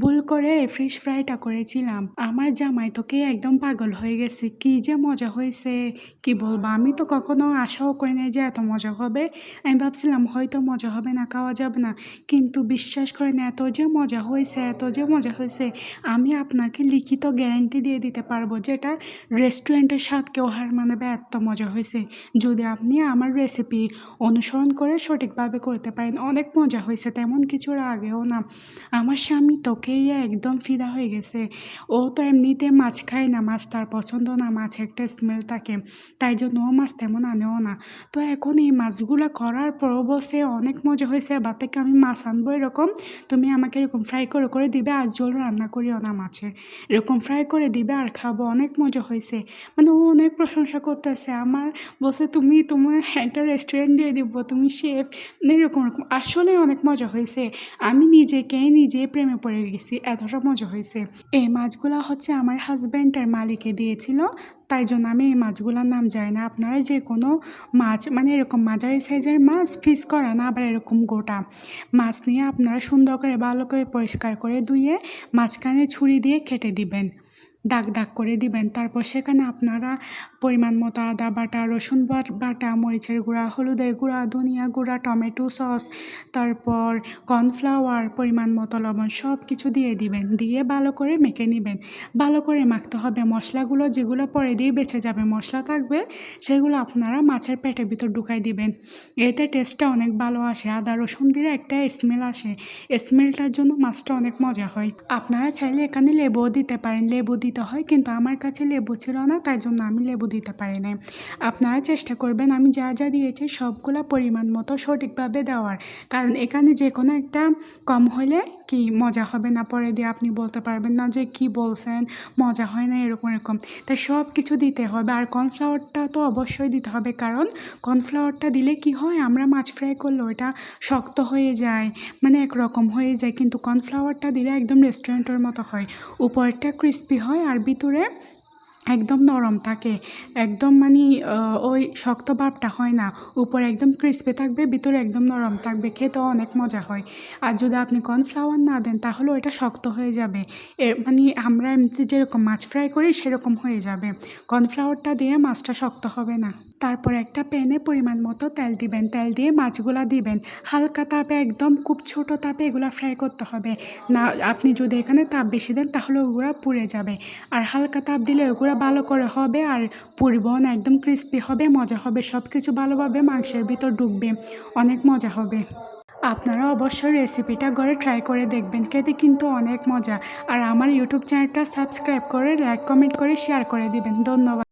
ভুল করে ফিশ ফ্রাইটা করেছিলাম। আমার জামাই তোকে একদম পাগল হয়ে গেছে। কি যে মজা হয়েছে, কি বলব? আমি তো কখনো আশাও করি নাই যে এত মজা হবে। আমি ভাবছিলাম, হয়তো মজা হবে না, খাওয়া যাবে না। কিন্তু বিশ্বাস করেন এত যে মজা হয়েছে, এত যে মজা হয়েছে, আমি আপনাকে লিখিত গ্যারান্টি দিয়ে দিতে পারব যেটা রেস্টুরেন্টের স্বাদ কেউ হার মানাবে, এত মজা হয়েছে। যদি আপনি আমার রেসিপি অনুসরণ করে সঠিকভাবে করতে পারেন, অনেক মজা হয়েছে, তেমন কিছুর আগেও না। আমার স্বামী তোকেই একদম ফিদা হয়ে গেছে। ও তো এমনিতে মাছ খায় না, মাছ তার পছন্দ না, মাছ একটা স্মেল থাকে। তাই জন্য ও মাছ তেমন আনেও না। তো এখন এই মাছগুলো করার পরও বসে অনেক মজা হয়েছে এবার থেকে আমি মাছ আনব এরকম। তুমি আমাকে এরকম ফ্রাই করে করে দিবে আর জল রান্না করিও না মাছের। এরকম ফ্রাই করে দিবে আর খাব, অনেক মজা হয়েছে। মানে ও অনেক প্রশংসা করতেছে। আমার বসে তুমি তোমার একটা রেস্টুরেন্ট দিয়ে দিব, তুমি শেফ এরকম এরকম। আসলে অনেক মজা হয়েছে। আমি নিজেকে নিজে প্রেমে পড়ে গেছি এতটা মজা হয়েছে। এই মাছগুলো হচ্ছে আমার হাজব্যান্ডের মালিকে দিয়েছিল, তাই জন্য আমি এই মাছগুলোর নাম জানি না। আপনারা যে কোনো মাছ মানে এরকম মাঝারি সাইজের মাছ ফিস করা না, আবার এরকম গোটা মাছ নিয়ে আপনারা সুন্দর করে, ভালো করে পরিষ্কার করে ধুয়ে মাঝখানে ছুরি দিয়ে কেটে দিবেন, দাগ দাগ করে দিবেন। তারপর সেখানে আপনারা পরিমাণ মতো আদা বাটা, রসুন বাটা, মরিচের গুঁড়া, হলুদের গুঁড়া, ধনিয়া গুঁড়া, টমেটো সস, তারপর কর্নফ্লাওয়ার পরিমাণ মতো লবণ সব কিছু দিয়ে দিবেন। দিয়ে ভালো করে মেখে নেবেন। ভালো করে মাখতে হবে মশলাগুলো যেগুলো পরে দিয়ে বেঁচে যাবে। মশলা থাকবে সেগুলো আপনারা মাছের পেটের ভিতর ঢুকাই দিবেন। এতে টেস্টটা অনেক ভালো আসে। আদা, রসুন দিয়ে একটা স্মেল আসে। স্মেলটার জন্য মাছটা অনেক মজা হয়। আপনারা চাইলে এখানে লেবুও দিতে পারেন। লেবু দিতে হয়, কিন্তু আমার কাছে লেবু ছিল না, তাই জন্য আমি লেবু দিতে পারি না আপনারা চেষ্টা করবেন আমি যা যা দিয়েছি সবগুলা পরিমাণ মতো সঠিকভাবে দেওয়ার। কারণ এখানে যে কোনো একটা কম হলে কি মজা হবে না পরে দিয়ে আপনি বলতে পারবেন না যে কি বলছেন, মজা হয় না, এরকম এরকম। তাই সব কিছু দিতে হবে। আর কর্নফ্লাওয়ারটা তো অবশ্যই দিতে হবে। কারণ কর্নফ্লাওয়ারটা দিলে কি হয়, আমরা মাছ ফ্রাই করলে ওটা শক্ত হয়ে যায় মানে একরকম হয়ে যায়। কিন্তু কর্নফ্লাওয়ারটা দিলে একদম রেস্টুরেন্টের মতো হয়। উপরটা ক্রিস্পি হয় আর ভিতরে একদম নরম থাকে, একদম মানে ওই শক্ত ভাবটা হয় না। উপরে একদম ক্রিস্পি থাকবে, ভিতরে একদম নরম থাকবে, খেতেও অনেক মজা হয়। আর যদি আপনি কর্নফ্লাওয়ার না দেন, তাহলে ওটা শক্ত হয়ে যাবে। এ মানে আমরা এমনিতে যেরকম মাছ ফ্রাই করি, সেরকম হয়ে যাবে। কর্নফ্লাওয়ারটা দিয়ে মাছটা শক্ত হবে না। তারপর একটা প্যানে পরিমাণ মতো তেল দিবেন। তেল দিয়ে মাছগুলা দিবেন। হালকা তাপে, একদম খুব ছোট তাপে এগুলো ফ্রাই করতে হবে। না, আপনি যদি এখানে তাপ বেশি দেন, তাহলে ওগুলো পুড়ে যাবে। আর হালকা তাপ দিলে ওগুলো ভালো করে হবে আর পরিবহন একদম ক্রিস্পি হবে, মজা হবে সব কিছু ভালোভাবে মাংসের ভিতর ঢুকবে, অনেক মজা হবে। আপনারা অবশ্যই রেসিপিটা ঘরে ট্রাই করে দেখবেন, খেতে কিন্তু অনেক মজা। আর আমার ইউটিউব চ্যানেলটা সাবস্ক্রাইব করে লাইক কমেন্ট করে শেয়ার করে দিবেন। ধন্যবাদ।